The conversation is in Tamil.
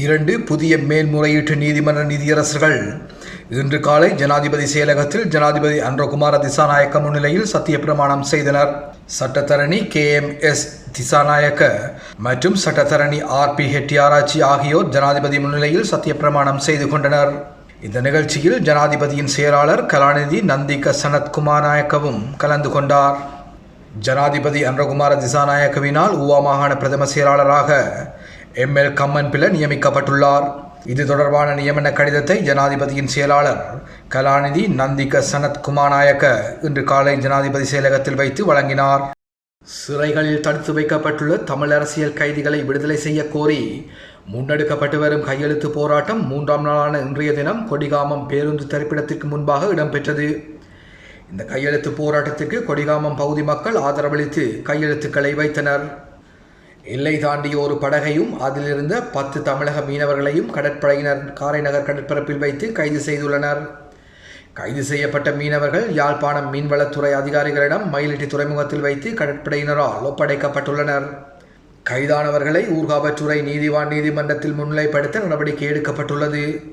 இரண்டு புதிய மேல்முறையீட்டு நீதிமன்ற நீதியரசர்கள். இன்று காலை ஜனாதிபதி செயலகத்தில் ஜனாதிபதி அன்றகுமார திசாநாயக்க முன்னிலையில் சத்தியப்பிரமாணம் செய்தனர். சட்டத்தரணி கே எம் எஸ் திசாநாயக்க மற்றும் சட்டத்தரணி ஆர் பி ஹெட்டியாராச்சி ஆகியோர் ஜனாதிபதி முன்னிலையில் சத்தியப்பிரமாணம் செய்து கொண்டனர். இந்த நிகழ்ச்சியில் ஜனாதிபதியின் செயலாளர் கலாநிதி நந்திக சனத்குமார் நாயக்கவும் கலந்து கொண்டார். ஜனாதிபதி அன்றகுமார திசாநாயக்கவினால் ஊவா மாகாண பிரதம செயலாளராக எம் எல் கம்மன் பில நியமிக்கப்பட்டுள்ளார். இது தொடர்பான நியமன கடிதத்தை ஜனாதிபதியின் செயலாளர் கலாநிதி நந்திக சனத் குமாநாயக்க இன்று காலை ஜனாதிபதி செயலகத்தில் வைத்து வழங்கினார். சிறைகளில் தடுத்து வைக்கப்பட்டுள்ள தமிழ் அரசியல் கைதிகளை விடுதலை செய்ய கோரி முன்னெடுக்கப்பட்டு வரும் கையெழுத்து போராட்டம் மூன்றாம் நாளான இன்றைய தினம் கொடிகாமம் பேருந்து திரைப்படத்திற்கு முன்பாக இடம்பெற்றது. இந்த கையெழுத்து போராட்டத்திற்கு கொடிகாமம் பகுதி மக்கள் ஆதரவளித்து கையெழுத்துக்களை வைத்தனர். எல்லை தாண்டிய ஒரு படகையும் அதிலிருந்த பத்து தமிழக மீனவர்களையும் கடற்படையினர் காரைநகர் கடற்பரப்பில் வைத்து கைது செய்துள்ளனர். கைது செய்யப்பட்ட மீனவர்கள் யாழ்ப்பாணம் மீன்வளத்துறை அதிகாரிகளிடம் மயிலிட்டி துறைமுகத்தில் வைத்து கடற்படையினரால் ஒப்படைக்கப்பட்டுள்ளனர். கைதானவர்களை ஊர்காவற்றுறை நீதிவான் நீதிமன்றத்தில் முன்னிலைப்படுத்த நடவடிக்கை எடுக்கப்பட்டுள்ளது.